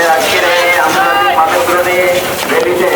আমাদের আজকের এই আন্তর্জাতিক পাঠ্যক্রমে রেলিতে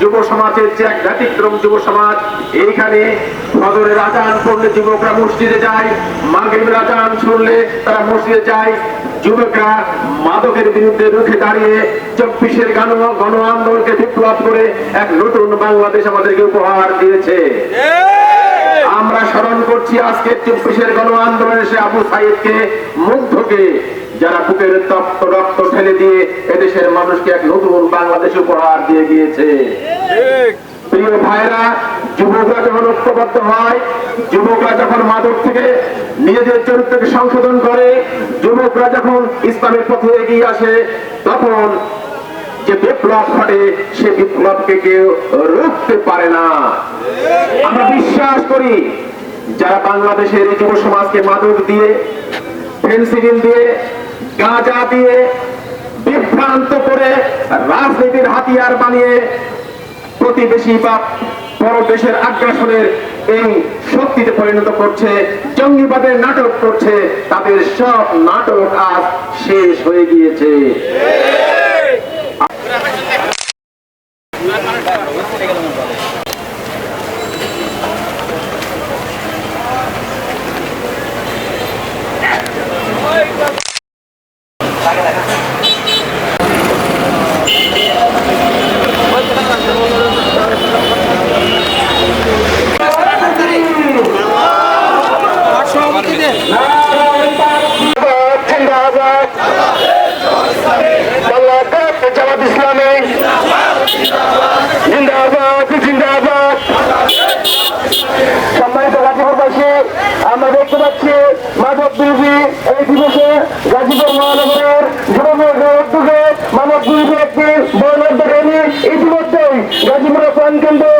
যুব সমাজের যে এক ব্যতিক্রম যুব সমাজ, এইখানে ফজরের আজান পড়লে যুবকরা মসজিদে যায়, মাগরিবের আজান শুনলে তারা মসজিদে যায়। যুবকরা মাদকের বিরুদ্ধে রুখে দাঁড়িয়ে চব্বিশের গণ গণ আন্দোলনকে বিপ্লব করে এক নতুন বাংলাদেশ আমাদেরকে উপহার দিয়েছে। আমরা স্মরণ করছি আজকে চব্বিশের গণ আন্দোলনে সে আবু সাইদকে, মুগ্ধকে, যারা বুকের তপ্ত রক্ত ঠেলে দিয়ে এদেশের মানুষকে এক নতুন বাংলাদেশ উপহার দিয়ে গিয়েছে। প্রিয় ভাইরা যুবকরা যখন ঐক্যবদ্ধ হয় যুবকরা যখন মাদক থেকে নিজেদের চরিত্রকে সংশোধন করে যুবকরা যখন ইসলামের পথে এগিয়ে আসে তখন যে বিপ্লব ঘটে সে বিপ্লবকে কেউ রুখতে পারে না। আমরা বিশ্বাস করি যারা বাংলাদেশের যুব সমাজকে মাদক দিয়ে ফেন্সিডিল দিয়ে গাঁজা দিয়ে বিভ্রান্ত করে রাজনীতির হাতিয়ার বানিয়ে প্রতিবেশী বা বড় দেশের আগ্রাসনের এই শক্তিতে পরিণত করছে, জঙ্গিবাদের নাটক করছে, তাদের সব নাটক আজ শেষ হয়ে গিয়েছে। গাজীপুর মহানগরের যুবকের উদ্যোগে মানব দুই উদ্যোগ নিয়ে ইতিমধ্যেই গাজীপুরের প্রাণকেন্দ্র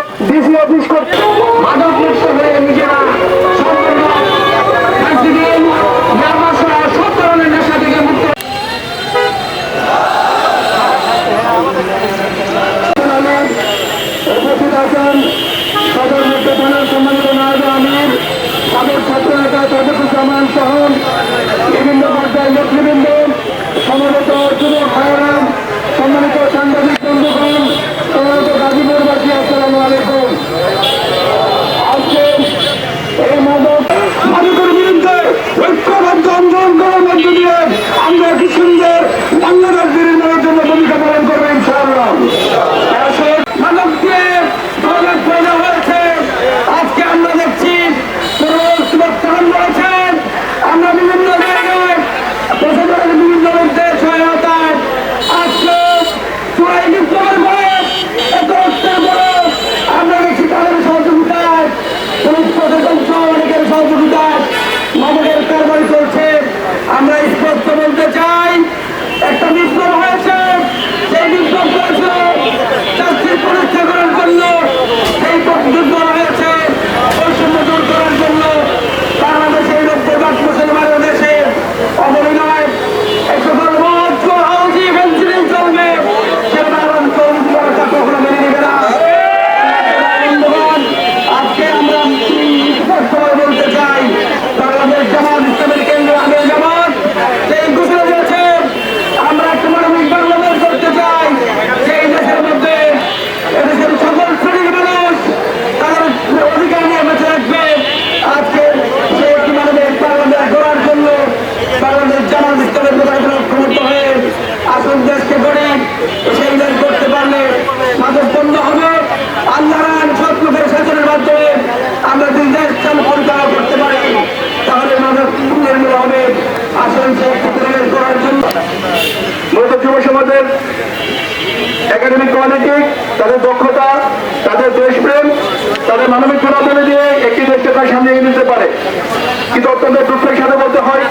Thank you. একাডেমিক কোয়ালিটি তাদের দক্ষতা, তাদের দেশপ্রেম, তাদের মানবিক গুণাবলী দিয়ে একটি দেশকে তার সামনে এগিয়ে নিতে পারে। কিন্তু অত্যন্ত দুঃখের সাথে বলতে হয়,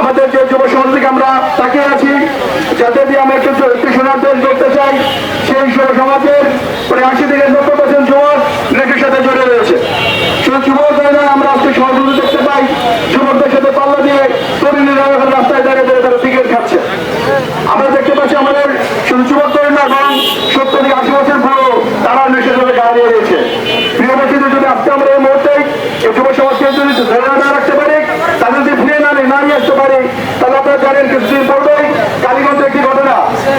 আমাদের যে যুব সমাজ থেকে আমরা তাকিয়ে আছি, যাতে দিয়ে আমরা একটু একটি সোনার দেশ করতে চাই, সেই সমাজের প্রায় আশি থেকে নব্বই পার্সেন্ট যুবক নেটের সাথে জড়িয়ে রয়েছে শুধু যুবক নয়, আমরা আজকে সহযোগী দেখতে পাই যুবকদের সাথে পাল্লা দিয়ে তরুণীরা এখন রাস্তায় দাঁড়িয়ে দাঁড়িয়ে তারা সিগারেট খাচ্ছে আমরা দেখতে পাচ্ছি আমাদের শুধু যুবক তরুণ না এবং সত্তর থেকে আশি বছর পুরো তারা নেশার সাথে দাঁড়িয়ে রয়েছে প্রিয় বছরে যদি আজকে আমরা এই মুহূর্তে এই যুব সমাজকে যদি ধরে রাখতে পারি। তাদের যদি ফিরে না নিয়ে না আসতে পারি। তাহলে আপনারা জানেন কিছুদিন পূর্বেই কালীগঞ্জে একটি ঘটনা,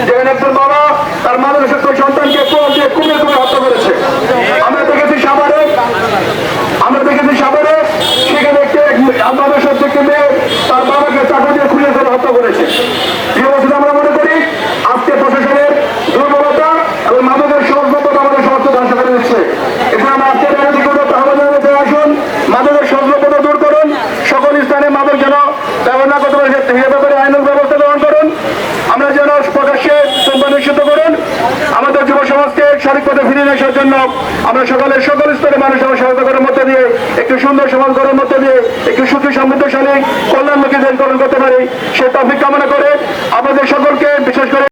যেখানে একজন বাবা তার মাদকাসক্ত সন্তানকে কোপ দিয়ে কুমে করে হত্যা করেছে। আমরা দেখেছি সাভারে আমরা দেখেছি সাভারে সেখানে একটি মাদ্রাসার থেকে মেয়ে তার বাবাকে চাকু দিয়ে খুলে ফেলে হত্যা করেছে এই অবস্থা আমরা মনে করি আজকে প্রশাসনের দুর্বলতা এবং মাদকের সহজলভ্যতা আমাদের সমস্ত ধ্বংস করে দিচ্ছে এখানে আমরা আজকে ব্যানার্জি করব তাহলে আসুন মাদকের সহজলভ্যতা দূর করুন সকল স্থানে মাদক যেন ব্যবহার না করতে পারে সে ব্যাপারে আইনের ব্যবস্থা গ্রহণ করুন আমরা যেন প্রকাশ্যে তোমরা নিশ্চিত করুন আমাদের যুব সমাজকে সঠিক পথে ফিরিয়ে আসার জন্য আমরা সকলের সকল স্তরে মানুষ আমার সহায়তা করার মধ্যে দিয়ে, একটি সুন্দর সমাজ করার মধ্যে দিয়ে, একটি সুখী, সমৃদ্ধশালী, কল্যাণমুখী দেশ গঠন করতে পারি। সে টপিক কামনা করে আমাদের সকলকে, বিশেষ করে